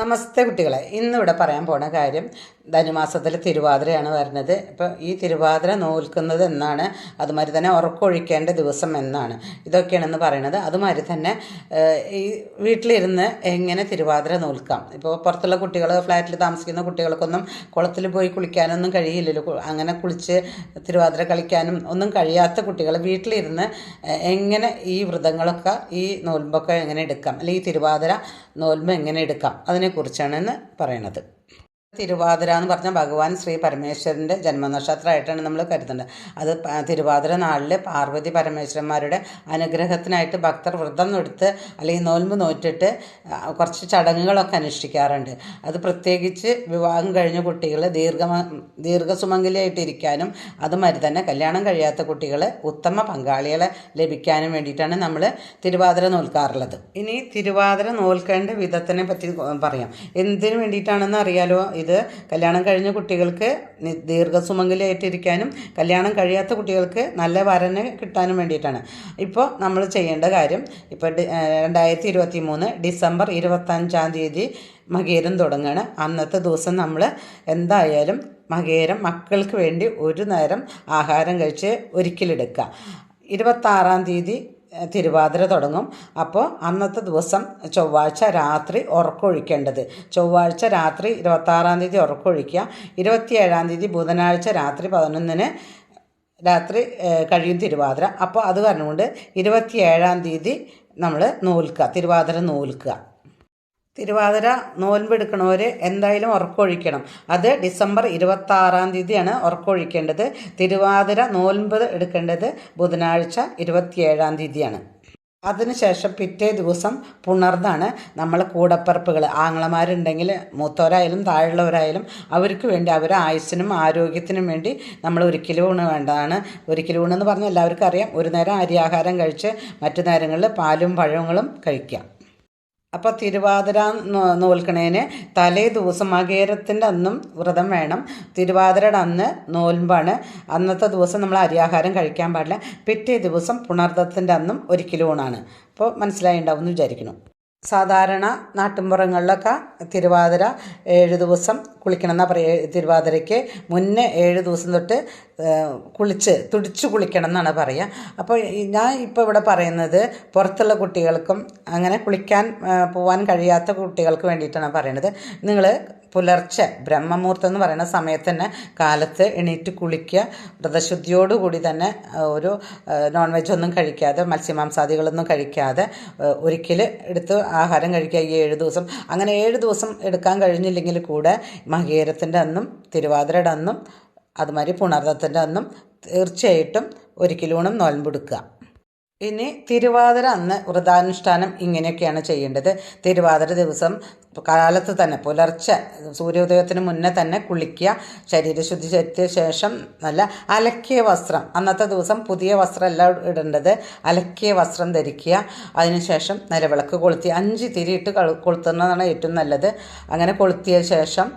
നമസ്തേ കുട്ടികളെ. ഇന്നിവിടെ പറയാൻ പോണ കാര്യം ധനുമാസത്തിൽ തിരുവാതിരയാണ് വരുന്നത്. ഇപ്പോൾ ഈ തിരുവാതിര നോൽക്കുന്നത് എന്നാണ്. അതുമാതിരി തന്നെ ഉറക്കൊഴിക്കേണ്ട ദിവസം എന്നാണ്. ഇതൊക്കെയാണെന്ന് പറയുന്നത് അതുമാതിരി തന്നെ ഈ വീട്ടിലിരുന്ന് എങ്ങനെ തിരുവാതിര നോൽക്കാം? ഇപ്പോൾ പുറത്തുള്ള കുട്ടികൾ ഫ്ലാറ്റിൽ താമസിക്കുന്ന കുട്ടികൾക്കൊന്നും കുളത്തിൽ പോയി കുളിക്കാനൊന്നും കഴിയില്ലല്ലോ. അങ്ങനെ കുളിച്ച് തിരുവാതിര കളിക്കാനും ഒന്നും കഴിയാത്ത കുട്ടികൾ വീട്ടിലിരുന്ന് എങ്ങനെ ഈ വ്രതങ്ങളൊക്കെ ഈ നോൽമ്പൊക്കെ എങ്ങനെ എടുക്കാം? അല്ലെങ്കിൽ ഈ തിരുവാതിര നോൽമ്പ് എങ്ങനെ എടുക്കാം? അതിനെക്കുറിച്ചാണ് ഇന്ന് പറയണത്. തിരുവാതിര എന്ന് പറഞ്ഞാൽ ഭഗവാൻ ശ്രീ പരമേശ്വരന്റെ ജന്മനക്ഷത്രമായിട്ടാണ് നമ്മൾ കരുതുന്നത്. അത് തിരുവാതിര നാളിൽ പാർവതി പരമേശ്വരന്മാരുടെ അനുഗ്രഹത്തിനായിട്ട് ഭക്തർ വ്രതം എടുത്ത് അല്ലെങ്കിൽ നോൽമ്പ് നോറ്റിട്ട് കുറച്ച് ചടങ്ങുകളൊക്കെ അനുഷ്ഠിക്കാറുണ്ട്. അത് പ്രത്യേകിച്ച് വിവാഹം കഴിഞ്ഞ കുട്ടികൾ ദീർഘ ദീർഘസുമംഗലിയായിട്ടിരിക്കാനും അതുമാതിരി തന്നെ കല്യാണം കഴിയാത്ത കുട്ടികൾ ഉത്തമ പങ്കാളികളെ ലഭിക്കാനും വേണ്ടിയിട്ടാണ് നമ്മൾ തിരുവാതിര നോൽക്കാറുള്ളത്. ഇനി തിരുവാതിര നോൽക്കേണ്ട വിധത്തിനെ പറ്റി പറയാം. എന്തിനു വേണ്ടിയിട്ടാണെന്ന് അറിയാലോ? ഇത് കല്യാണം കഴിഞ്ഞ കുട്ടികൾക്ക് ദീർഘസുമംഗലിയായിട്ടിരിക്കാനും കല്യാണം കഴിയാത്ത കുട്ടികൾക്ക് നല്ല വരനെ കിട്ടാനും വേണ്ടിയിട്ടാണ്. ഇപ്പോൾ നമ്മൾ ചെയ്യേണ്ട കാര്യം ഇപ്പോൾ രണ്ടായിരത്തി ഇരുപത്തി മൂന്ന് ഡിസംബർ ഇരുപത്തഞ്ചാം തീയതി മകേരം തുടങ്ങുകയാണ് അന്നത്തെ ദിവസം നമ്മൾ എന്തായാലും മകേരം മക്കൾക്ക് വേണ്ടി ഒരു നേരം ആഹാരം കഴിച്ച് ഒരിക്കലെടുക്കുക ഇരുപത്താറാം തീയതി തിരുവാതിര തുടങ്ങും. അപ്പോൾ അന്നത്തെ ദിവസം ചൊവ്വാഴ്ച രാത്രി ഉറക്കൊഴിക്കേണ്ടത്. ചൊവ്വാഴ്ച രാത്രി ഇരുപത്താറാം തീയതി ഉറക്കൊഴിക്കുക. ഇരുപത്തിയേഴാം തീയതി ബുധനാഴ്ച രാത്രി പതിനൊന്നിന് രാത്രി കഴിയും തിരുവാതിര. അപ്പോൾ അത് പറഞ്ഞുകൊണ്ട് ഇരുപത്തിയേഴാം തീയതി നമ്മൾ നൂൽക്കുക തിരുവാതിര നോൽക്കുക. തിരുവാതിര നോൻപെടുക്കണവർ എന്തായാലും ഉറക്കൊഴിക്കണം. അത് ഡിസംബർ ഇരുപത്താറാം തീയതിയാണ് ഉറക്കൊഴിക്കേണ്ടത്. തിരുവാതിര നോൻപ് എടുക്കേണ്ടത് ബുധനാഴ്ച ഇരുപത്തിയേഴാം തീയതിയാണ്. അതിനുശേഷം പിറ്റേ ദിവസം പുണർന്നാണ് നമ്മൾ കൂടപ്പിറപ്പുകൾ ആങ്ങളമാരുണ്ടെങ്കിൽ മൂത്തവരായാലും താഴെയുള്ളവരായാലും അവർക്ക് വേണ്ടി അവരെ ആയുസ്സിനും ആരോഗ്യത്തിനും വേണ്ടി നമ്മൾ ഒരിക്കലും ഊണ് വേണ്ടതാണ്. ഒരിക്കലും ഊണെന്ന് എന്ന് പറഞ്ഞാൽ എല്ലാവർക്കും അറിയാം. ഒരു നേരം അരിയാഹാരം കഴിച്ച് മറ്റു നേരങ്ങളിൽ പാലും പഴങ്ങളും കഴിക്കാം. അപ്പോൾ തിരുവാതിര നോൽക്കണേന് തലേ ദിവസം മകേരത്തിന്റെ അന്നും വ്രതം വേണം. തിരുവാതിരയുടെ അന്ന് നോൽമ്പാണ്. അന്നത്തെ ദിവസം നമ്മൾ അരിയാഹാരം കഴിക്കാൻ പാടില്ല. പിറ്റേ ദിവസം പുണർദത്തിന്റെ അന്നും ഒരിക്കലും ഊണാണ്. അപ്പോൾ മനസ്സിലായിണ്ടാവും എന്ന് വിചാരിക്കുന്നു. സാധാരണ നാട്ടിൻപുറങ്ങളിലൊക്കെ തിരുവാതിര ഏഴ് ദിവസം കുളിക്കണം എന്നാ പറയുക തിരുവാതിരയ്ക്ക് മുന്നേ ഏഴ് ദിവസം തൊട്ട് കുളിച്ച് തുടിച്ച് കുളിക്കണം എന്നാണ് പറയുക. അപ്പോൾ ഞാൻ ഇപ്പോൾ ഇവിടെ പറയുന്നത് പുറത്തുള്ള കുട്ടികൾക്കും അങ്ങനെ കുളിക്കാൻ പോകാൻ കഴിയാത്ത കുട്ടികൾക്ക് വേണ്ടിയിട്ടാണ് പറയുന്നത്. നിങ്ങൾ പുലർച്ചെ ബ്രഹ്മമുഹൂർത്തം എന്ന് പറയുന്ന സമയത്ത് തന്നെ കാലത്ത് എണീറ്റ് കുളിക്കുക. വ്രതശുദ്ധിയോടുകൂടി തന്നെ ഒരു നോൺ വെജ് ഒന്നും കഴിക്കാതെ മത്സ്യമാംസാദികളൊന്നും കഴിക്കാതെ ഒരിക്കൽ എടുത്ത് ആഹാരം കഴിക്കുക ഈ ഏഴ് ദിവസം. അങ്ങനെ ഏഴ് ദിവസം എടുക്കാൻ കഴിഞ്ഞില്ലെങ്കിൽ കൂടെ മകേരത്തിന്റെ അന്നും തിരുവാതിരയുടെ അന്നും അതുമാതിരി പുണർദത്തിന്റെ അന്നും തീർച്ചയായിട്ടും ഒരിക്കലൂണും നോൽമ്പെടുക്കുക. ഇനി തിരുവാതിര അന്ന് വ്രതാനുഷ്ഠാനം ഇങ്ങനെയൊക്കെയാണ് ചെയ്യേണ്ടത്. തിരുവാതിര ദിവസം കാലത്ത് തന്നെ പുലർച്ചെ സൂര്യോദയത്തിന് മുന്നേ തന്നെ കുളിക്കുക ശരീരശുദ്ധി ചെയ്ത ശേഷം നല്ല അലക്കിയ വസ്ത്രം. അന്നത്തെ ദിവസം പുതിയ വസ്ത്രമല്ല ഇടേണ്ടത്. അലക്കിയ വസ്ത്രം ധരിക്കുക. അതിനുശേഷം നിലവിളക്ക് കൊളുത്തി. അഞ്ച് തിരിയിട്ട് കളു- കൊളുത്തുന്നതാണ് ഏറ്റവും നല്ലത്. അങ്ങനെ കൊളുത്തിയ ശേഷം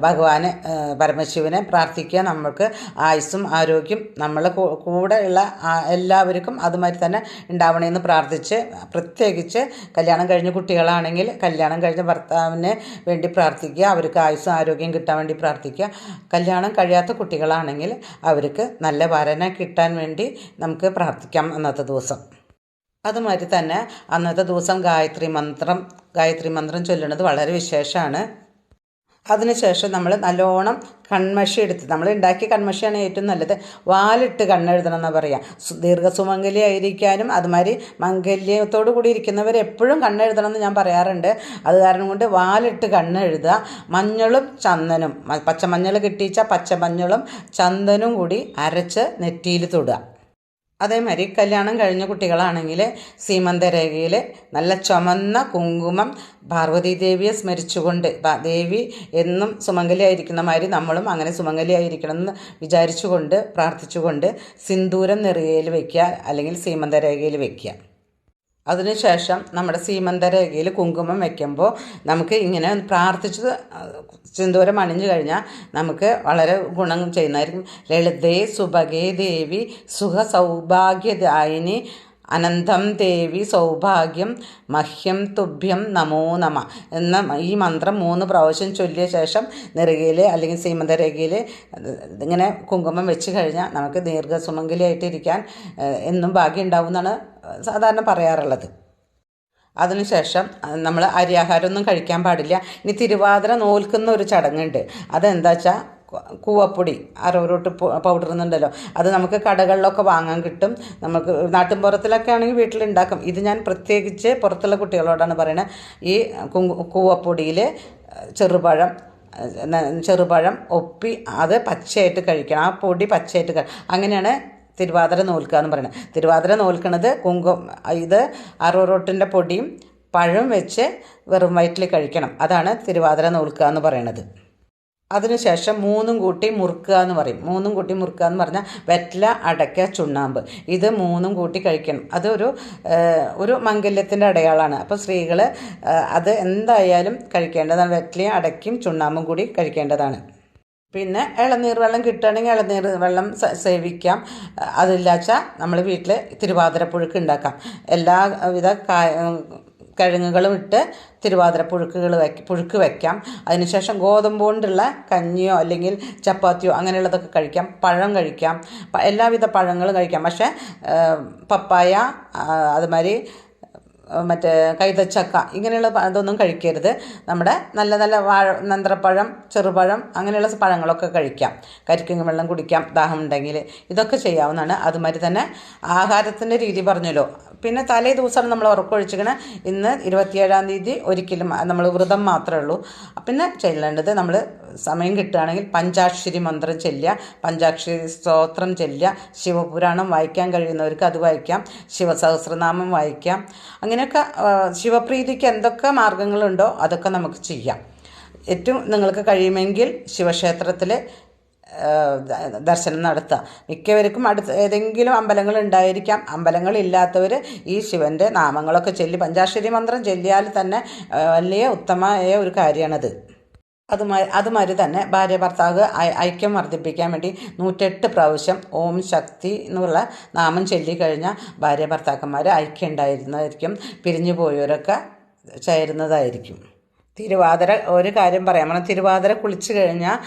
ഭഗവാനെ പരമശിവനെ പ്രാർത്ഥിക്കുക. നമ്മൾക്ക് ആയുസ്സും ആരോഗ്യം നമ്മളെ കൂടെയുള്ള എല്ലാവർക്കും അതുമാതിരി തന്നെ ഉണ്ടാവണമെന്ന് പ്രാർത്ഥിച്ച് പ്രത്യേകിച്ച് കല്യാണം കഴിഞ്ഞ കുട്ടികളാണെങ്കിൽ കല്യാണം കഴിഞ്ഞ ഭർത്താവിന് വേണ്ടി പ്രാർത്ഥിക്കുക അവർക്ക് ആയുസ്സും ആരോഗ്യം കിട്ടാൻ വേണ്ടി പ്രാർത്ഥിക്കുക. കല്യാണം കഴിയാത്ത കുട്ടികളാണെങ്കിൽ അവർക്ക് നല്ല വരനെ കിട്ടാൻ വേണ്ടി നമുക്ക് പ്രാർത്ഥിക്കാം അന്നത്തെ ദിവസം. അതുമാതിരി തന്നെ അന്നത്തെ ദിവസം ഗായത്രി മന്ത്രം ഗായത്രി മന്ത്രം ചൊല്ലുന്നത് വളരെ വിശേഷമാണ്. അതിനുശേഷം നമ്മൾ നല്ലോണം കൺമഷി എടുത്ത് നമ്മൾ ഉണ്ടാക്കിയ കൺമഷിയാണ് ഏറ്റവും നല്ലത്. വാലിട്ട് കണ്ണെഴുതണം എന്ന് പറയാം. സു- ദീർഘസുമംഗലി ആയിരിക്കാനും അതുമാതിരി മംഗല്യത്തോടു കൂടി ഇരിക്കുന്നവർ എപ്പോഴും കണ്ണെഴുതണം എന്ന് ഞാൻ പറയാറുണ്ട്. അത് കാരണം കൊണ്ട് വാലിട്ട് കണ്ണെഴുതുക. മഞ്ഞളും ചന്ദനും. പച്ചമഞ്ഞൾ കിട്ടിയിച്ച പച്ചമഞ്ഞളും ചന്ദനും കൂടി അരച്ച് നെറ്റിയിൽ തൊടുക. അതേമാതിരി കല്യാണം കഴിഞ്ഞ കുട്ടികളാണെങ്കിൽ സീമന്തരേഖയിൽ നല്ല ചുമന്ന കുങ്കുമം പാർവതി ദേവിയെ സ്മരിച്ചുകൊണ്ട് ദേവി എന്നും സുമംഗലിയായിരിക്കുന്ന മാതിരി നമ്മളും അങ്ങനെ സുമംഗലിയായിരിക്കണം എന്ന് വിചാരിച്ചുകൊണ്ട് പ്രാർത്ഥിച്ചുകൊണ്ട് സിന്ദൂരം നെറുകയിൽ വയ്ക്കുക അല്ലെങ്കിൽ സീമന്തരേഖയിൽ വയ്ക്കുക അതിനുശേഷം നമ്മുടെ സീമന്ത രേഖയിൽ കുങ്കുമം വെക്കുമ്പോൾ നമുക്ക് ഇങ്ങനെ പ്രാർത്ഥിച്ച് സിന്ദൂരം അണിഞ്ഞു കഴിഞ്ഞാൽ നമുക്ക് വളരെ ഗുണം ചെയ്യുന്നതായിരിക്കും. ലളിതേ സുഭഗേ ദേവി സുഖ സൗഭാഗ്യദായിനി അനന്തം ദേവി സൗഭാഗ്യം മഹ്യം തുഭ്യം നമോ നമ എന്ന ഈ മന്ത്രം മൂന്ന് പ്രാവശ്യം ചൊല്ലിയ ശേഷം നെറുകയിൽ അല്ലെങ്കിൽ സീമന്തരേഖയിൽ ഇങ്ങനെ കുങ്കുമം വെച്ച് കഴിഞ്ഞാൽ നമുക്ക് ദീർഘസുമംഗലിയായിട്ടിരിക്കാൻ എന്നും ഭാഗ്യം ഉണ്ടാവും എന്നാണ് സാധാരണ പറയാറുള്ളത്. അതിനുശേഷം നമ്മൾ അരിയാഹാരമൊന്നും കഴിക്കാൻ പാടില്ല. ഇനി തിരുവാതിര നോൽക്കുന്ന ഒരു ചടങ്ങുണ്ട്. അതെന്താ വെച്ചാൽ കൂവപ്പൊടി അരവരോട്ട് പൗഡർ എന്നുണ്ടല്ലോ അത് നമുക്ക് കടകളിലൊക്കെ വാങ്ങാൻ കിട്ടും. നമുക്ക് നാട്ടിൻപുറത്തിലൊക്കെ ആണെങ്കിൽ വീട്ടിലുണ്ടാക്കും. ഇത് ഞാൻ പ്രത്യേകിച്ച് പുറത്തുള്ള കുട്ടികളോടാണ് പറയുന്നത് ഈ കൂവപ്പൊടിയിൽ ചെറുപഴം ചെറുപഴം ഒപ്പി അത് പച്ചയായിട്ട് കഴിക്കണം. ആ പൊടി പച്ചയായിട്ട് കഴിക്കണം അങ്ങനെയാണ് തിരുവാതിര നോൽക്കുക എന്ന് പറയുന്നത് തിരുവാതിര നോൽക്കണത് കുങ്കും ഇത് അറുവറോട്ടിന്റെ പൊടിയും പഴം വെച്ച് വെറും വയറ്റിൽ കഴിക്കണം. അതാണ് തിരുവാതിര നോൽക്കുക എന്ന് പറയണത്. അതിനുശേഷം മൂന്നും കൂട്ടി മുറുക്കുക എന്ന് പറയും. മൂന്നും കൂട്ടി മുറുക്കുക എന്ന് പറഞ്ഞാൽ വെറ്റില അടയ്ക്ക ചുണ്ണാമ്പ്. ഇത് മൂന്നും കൂട്ടി കഴിക്കണം. അതൊരു ഒരു മംഗല്യത്തിന്റെ അടയാളമാണ്. അപ്പോൾ സ്ത്രീകൾ അത് എന്തായാലും കഴിക്കേണ്ടതാണ്. വെറ്റിലയും അടയ്ക്കും ചുണ്ണാമ്പും കൂടി കഴിക്കേണ്ടതാണ്. പിന്നെ ഇളനീർ വെള്ളം കിട്ടുകയാണെങ്കിൽ ഇളനീർ വെള്ളം സേവിക്കാം. അതില്ലാച്ചാൽ നമ്മൾ വീട്ടിൽ തിരുവാതിരപ്പുഴുക്ക് ഉണ്ടാക്കാം. എല്ലാവിധ കാ കിഴങ്ങുകളും ഇട്ട് തിരുവാതിര പുഴുക്കുകൾ വയ്ക്ക പുഴുക്ക് വയ്ക്കാം അതിനുശേഷം ഗോതമ്പ് കൊണ്ടുള്ള കഞ്ഞിയോ അല്ലെങ്കിൽ ചപ്പാത്തിയോ അങ്ങനെയുള്ളതൊക്കെ കഴിക്കാം. പഴം കഴിക്കാം. എല്ലാവിധ പഴങ്ങളും കഴിക്കാം. പക്ഷേ പപ്പായ അതുമാതിരി മറ്റേ കൈതച്ചക്ക ഇങ്ങനെയുള്ള ഇതൊന്നും കഴിക്കരുത്. നമ്മുടെ നല്ല നല്ല വാഴ നന്ത്രപ്പഴം ചെറുപഴം അങ്ങനെയുള്ള പഴങ്ങളൊക്കെ കഴിക്കാം. കരിക്കും വെള്ളം കുടിക്കാം. ദാഹം ഉണ്ടെങ്കിൽ ഇതൊക്കെ ചെയ്യാവുന്നതാണ്. അതുമാതിരി തന്നെ ആഹാരത്തിന്റെ രീതി പറഞ്ഞല്ലോ. പിന്നെ തലേ ദിവസമാണ് നമ്മൾ ഉറക്കൊഴിച്ചിക്കണ ഇന്ന് ഇരുപത്തിയേഴാം തീയതി ഒരിക്കലും നമ്മൾ വ്രതം മാത്രമേ ഉള്ളൂ. പിന്നെ ചെല്ലേണ്ടത് നമ്മൾ സമയം കിട്ടുകയാണെങ്കിൽ പഞ്ചാക്ഷരി മന്ത്രം ചെല്ലുക പഞ്ചാക്ഷരി സ്തോത്രം ചെല്ലുക ശിവപുരാണം വായിക്കാൻ കഴിയുന്നവർക്ക് അത് വായിക്കാം ശിവസഹസ്രനാമം വായിക്കാം. അങ്ങനെയൊക്കെ ശിവപ്രീതിക്ക് എന്തൊക്കെ മാർഗങ്ങളുണ്ടോ അതൊക്കെ നമുക്ക് ചെയ്യാം. ഏറ്റവും നിങ്ങൾക്ക് കഴിയുമെങ്കിൽ ശിവക്ഷേത്രത്തിൽ ദർശനം നടത്തുക. മിക്കവർക്കും അടുത്ത് ഏതെങ്കിലും അമ്പലങ്ങൾ ഉണ്ടായിരിക്കാം. അമ്പലങ്ങളില്ലാത്തവർ ഈ ശിവന്റെ നാമങ്ങളൊക്കെ ചൊല്ലി പഞ്ചാക്ഷരി മന്ത്രം ചൊല്ലിയാൽ തന്നെ വലിയ ഉത്തമമായ ഒരു കാര്യമാണത്. അതുമായി അതുമാതിരി തന്നെ ഭാര്യ ഭർത്താവ് ഐക്യം വർദ്ധിപ്പിക്കാൻ വേണ്ടി നൂറ്റെട്ട് പ്രാവശ്യം ഓം ശക്തി എന്നുള്ള നാമം ചൊല്ലിക്കഴിഞ്ഞാൽ ഭാര്യ ഭർത്താക്കന്മാർ ഐക്യം ഉണ്ടായിരുന്നതായിരിക്കും. പിരിഞ്ഞു പോയവരൊക്കെ ചേരുന്നതായിരിക്കും. തിരുവാതിര ഒരു കാര്യം പറയാം. നമ്മൾ തിരുവാതിര കുളിച്ചു കഴിഞ്ഞാൽ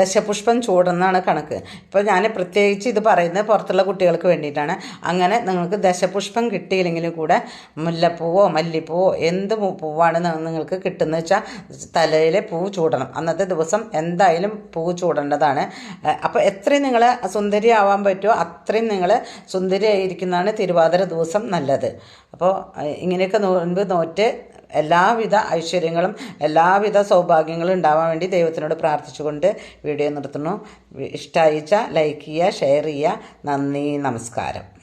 ദശപുഷ്പം ചൂടുന്നതാണ് കണക്ക്. ഇപ്പോൾ ഞാൻ പ്രത്യേകിച്ച് ഇത് പറയുന്നത് പുറത്തുള്ള കുട്ടികൾക്ക് വേണ്ടിയിട്ടാണ്. അങ്ങനെ നിങ്ങൾക്ക് ദശപുഷ്പം കിട്ടിയില്ലെങ്കിലും കൂടെ മുല്ലപ്പൂവോ മല്ലിപ്പൂവോ എന്ത് പൂവാണ് നിങ്ങൾക്ക് കിട്ടുന്നത് വെച്ചാൽ തലയിൽ പൂ ചൂടണം. അന്നത്തെ ദിവസം എന്തായാലും പൂ ചൂടേണ്ടതാണ്. അപ്പോൾ എത്രയും നിങ്ങൾ സുന്ദരിയാവാൻ പറ്റുമോ അത്രയും നിങ്ങൾ സുന്ദരിയായിരിക്കുന്നതാണ് തിരുവാതിര ദിവസം നല്ലത്. അപ്പോൾ ഇങ്ങനെയൊക്കെ നോൻപ് നോറ്റ് എല്ലാവിധ ഐശ്വര്യങ്ങളും എല്ലാവിധ സൗഭാഗ്യങ്ങളും ഉണ്ടാവാൻ വേണ്ടി ദൈവത്തിനോട് പ്രാർത്ഥിച്ചുകൊണ്ട് വീഡിയോ നിർത്തുന്നു. ഇഷ്ടമായിച്ച ലൈക്ക് ചെയ്യുക ഷെയർ ചെയ്യുക. നന്ദി നമസ്കാരം.